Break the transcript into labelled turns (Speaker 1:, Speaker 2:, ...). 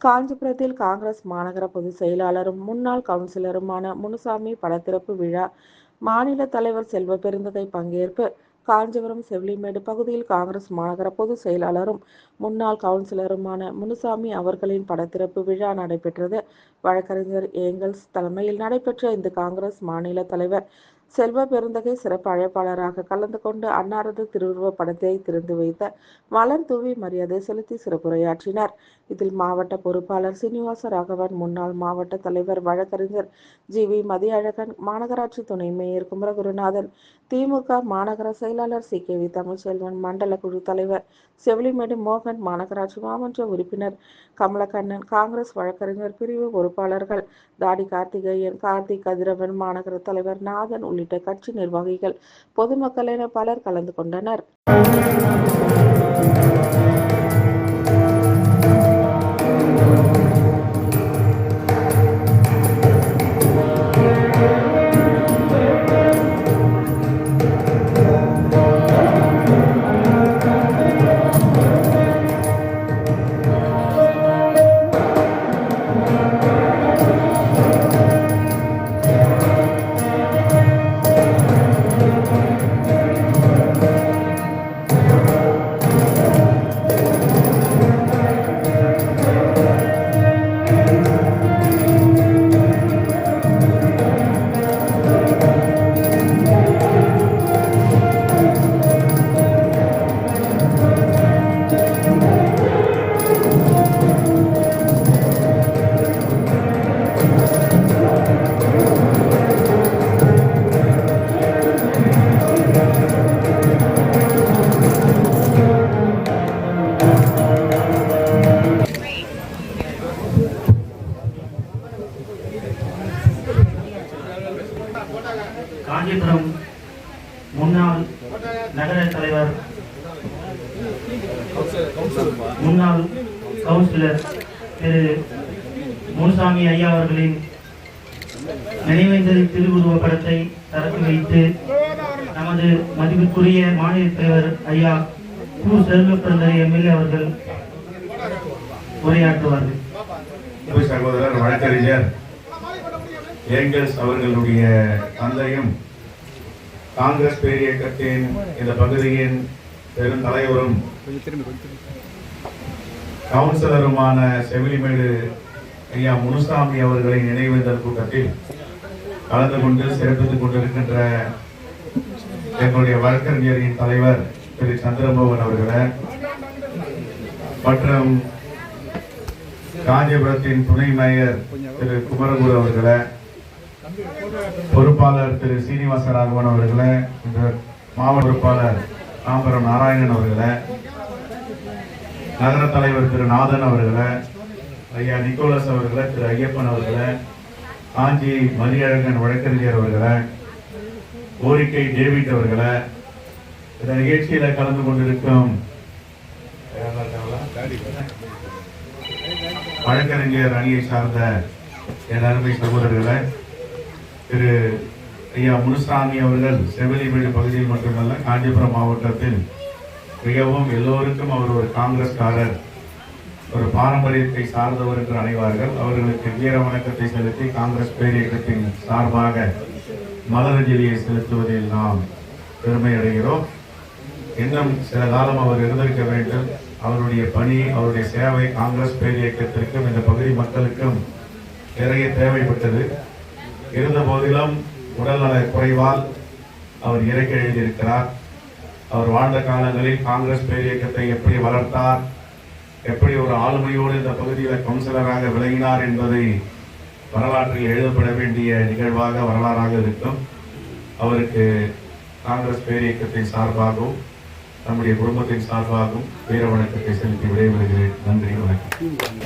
Speaker 1: காஞ்சிபுரத்தில் காங்கிரஸ் மாநகர பொதுச் செயலாளரும் முன்னாள் கவுன்சிலருமான முனுசாமி படத்திறப்பு விழா மாநில தலைவர் செல்வ பெருந்தகை பங்கேற்பு காஞ்சிபுரம் செவிலிமேடு பகுதியில் காங்கிரஸ் மாநகர பொதுச் செயலாளரும் முன்னாள் கவுன்சிலருமான முனுசாமி அவர்களின் படத்திறப்பு விழா நடைபெற்றது. வழக்கறிஞர் ஏங்கல்ஸ் தலைமையில் நடைபெற்ற இந்த காங்கிரஸ் மாநில தலைவர் செல்வ பெருந்தகை சிறப்பு அழைப்பாளராக கலந்து கொண்டு அன்னாரது திருவுருவப் படத்தை திறந்து வைத்த மலர் தூவி மரியாதை செலுத்தி சிறப்புரையாற்றினார். இதில் மாவட்ட பொறுப்பாளர் சீனிவாச ராகவன் முன்னாள் மாவட்ட தலைவர் வழக்கறிஞர் ஜி. வி. மதியழகன் மாநகராட்சி துணை மேயர் குமரகுருநாதன் திமுக மாநகர செயலாளர் சி. கே. வி. தமிழ்செல்வன் மண்டல குழு தலைவர் செவிலிமேடு மோகன் மாநகராட்சி மாமன்ற உறுப்பினர் கமலக்கண்ணன் காங்கிரஸ் வழக்கறிஞர் பிரிவு பொறுப்பாளர்கள் தாடி கார்த்திகேயன் கார்த்திக் கதிரவன் மாநகர தலைவர் நாதன் உள்ளிட்ட கட்சி நிர்வாகிகள் பொதுமக்கள் என பலர் கலந்து கொண்டனர்.
Speaker 2: காஞ்சிபுரம் முன்னாள் நகர தலைவர் முன்னாள் கவுன்சிலர் திரு முனுசாமி ஐயா அவர்களின் நினைவேந்தல் திருவுருவ படத்தை திறந்து வைத்து நமது மதிப்பிற்குரிய மாநில தலைவர் ஐயா கு. செல்வப்பிரந்தரி எம்எல்ஏ அவர்கள் உரையாற்றுவார்கள்.
Speaker 3: சகோதரர் வழக்கறிஞர் ஏங்கல்ஸ் அவர்களுடைய தந்தையும் காங்கிரஸ் பேரியக்கத்தின் இந்த பகுதியின் பெருந்தலைவரும் கவுன்சிலருமான செவிலிமேடு ஐயா முனுசாமி அவர்களின் நினைவேந்தல் கூட்டத்தில் கலந்து கொண்டு சிறப்பித்துக் கொண்டிருக்கின்ற எங்களுடைய வழக்கறிஞரின் தலைவர் திரு சந்திரமோகன் அவர்களை மற்றும் காஞ்சிபுரத்தின் துணை மேயர் திரு குமரகுரு அவர்களை பொறுப்பாளர் திரு சீனிவாச ராகவன் அவர்களை இந்த மாவட்ட பொறுப்பாளர் தாம்பரம் நாராயணன் அவர்களை நகர தலைவர் திரு நாதன் அவர்களை ஐயா நிக்கோலஸ் அவர்களை திரு ஐயப்பன் அவர்களை காஞ்சி மதியழகன் வழக்கறிஞர் அவர்களை கோரிக்கை டேவிட் அவர்களை இந்த நிகழ்ச்சியில கலந்து கொண்டிருக்கும் வழக்கறிஞர் அணியை சார்ந்த என் அருமை சகோதரர்களை திரு ஐயா முனுசாமி அவர்கள் செவிலிமேடு பகுதியில் மட்டுமல்ல காஞ்சிபுரம் மாவட்டத்தில் மிகவும் எல்லோருக்கும் அவர் ஒரு காங்கிரஸ்காரர் ஒரு பாரம்பரியத்தை சார்ந்தவர் என்று அணைவார்கள் அவர்களுக்கு வீர வணக்கத்தை செலுத்தி காங்கிரஸ் பேரியக்கத்தின் சார்பாக மலரஞ்சலியை செலுத்துவதில் நாம் பெருமை அடைகிறோம். இன்னும் சில காலம் அவர் இருந்திருக்க வேண்டும். அவருடைய பணி அவருடைய சேவை காங்கிரஸ் பேரியக்கத்திற்கும் இந்த பகுதி மக்களுக்கும் நிறைய தேவைப்பட்டது. இருந்த போதிலும் உடல்நல குறைவால் அவர் இறக்க எழுதியிருக்கிறார். அவர் வாழ்ந்த காலங்களில் காங்கிரஸ் பேரியக்கத்தை எப்படி வளர்த்தார் எப்படி ஒரு ஆளுமையோடு இந்த பகுதியில் கவுன்சிலராக விளங்கினார் என்பதை வரலாற்றில் எழுதப்பட வேண்டிய நிகழ்வாக வரலாறாக இருக்கும். அவருக்கு காங்கிரஸ் பேரியக்கத்தின் சார்பாகவும் நம்முடைய குடும்பத்தின் சார்பாகவும் வீர வணக்கத்தை செலுத்தி விடைபெறுகிறேன். நன்றி வணக்கம்.